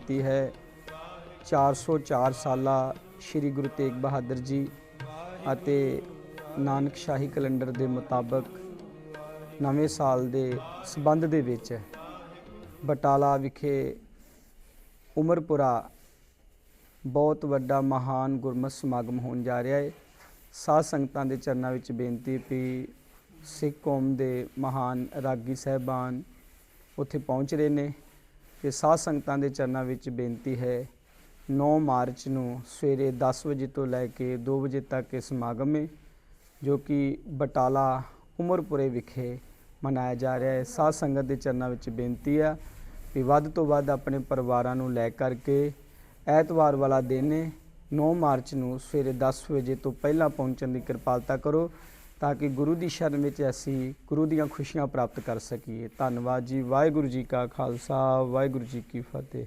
ਬੇਨਤੀ ਹੈ 404 ਸਾਲਾ ਸ੍ਰੀ ਗੁਰੂ ਤੇਗ ਬਹਾਦਰ ਜੀ ਅਤੇ ਨਾਨਕ ਸ਼ਾਹੀ ਕੈਲੰਡਰ ਦੇ ਮੁਤਾਬਕ ਨਵੇਂ ਸਾਲ ਦੇ ਸਬੰਧ ਦੇ ਵਿੱਚ ਬਟਾਲਾ ਵਿਖੇ ਉਮਰਪੁਰਾ ਬਹੁਤ ਵੱਡਾ ਮਹਾਨ ਗੁਰਮਤਿ ਸਮਾਗਮ ਹੋਣ ਜਾ ਰਿਹਾ ਹੈ। ਸਾਧ ਸੰਗਤਾਂ ਦੇ ਚਰਨਾਂ ਵਿੱਚ ਬੇਨਤੀ ਵੀ ਸਿੱਖ ਕੌਮ ਦੇ ਮਹਾਨ ਰਾਗੀ ਸਹਿਬਾਨ ਉੱਥੇ ਪਹੁੰਚ ਰਹੇ ਨੇ। ਤੇ ਸਾਧ ਸੰਗਤਾਂ ਦੇ ਚਰਨਾਂ ਵਿੱਚ ਬੇਨਤੀ ਹੈ 9 ਮਾਰਚ ਨੂੰ ਸਵੇਰੇ 10 ਵਜੇ ਤੋਂ ਲੈ ਕੇ 2 ਵਜੇ ਤੱਕ ਇਹ ਸਮਾਗਮ ਹੈ, ਜੋ ਕਿ ਬਟਾਲਾ ਉਮਰਪੁਰੇ ਵਿਖੇ ਮਨਾਇਆ ਜਾ ਰਿਹਾ ਹੈ। ਸਾਧ ਸੰਗਤ ਦੇ ਚਰਨਾਂ ਵਿੱਚ ਬੇਨਤੀ ਆ ਵੀ ਵੱਧ ਤੋਂ ਵੱਧ ਆਪਣੇ ਪਰਿਵਾਰਾਂ ਨੂੰ ਲੈ ਕਰਕੇ ਐਤਵਾਰ ਵਾਲਾ ਦਿਨ ਹੈ 9 ਮਾਰਚ ਨੂੰ ਸਵੇਰੇ 10 ਵਜੇ ਤੋਂ ਪਹਿਲਾਂ ਪਹੁੰਚਣ ਦੀ ਕਿਰਪਾਲਤਾ ਕਰੋ। ਤਾਂ ਕਿ ਗੁਰੂ ਦੀ ਸ਼ਰਨ ਵਿੱਚ ਅਸੀਂ ਗੁਰੂ ਦੀਆਂ ਖੁਸ਼ੀਆਂ ਪ੍ਰਾਪਤ ਕਰ ਸਕੀਏ। ਧੰਨਵਾਦ ਜੀ। ਵਾਹਿਗੁਰੂ ਜੀ ਕਾ ਖਾਲਸਾ। ਵਾਹਿਗੁਰੂ ਜੀ ਕੀ ਫਤਿਹ।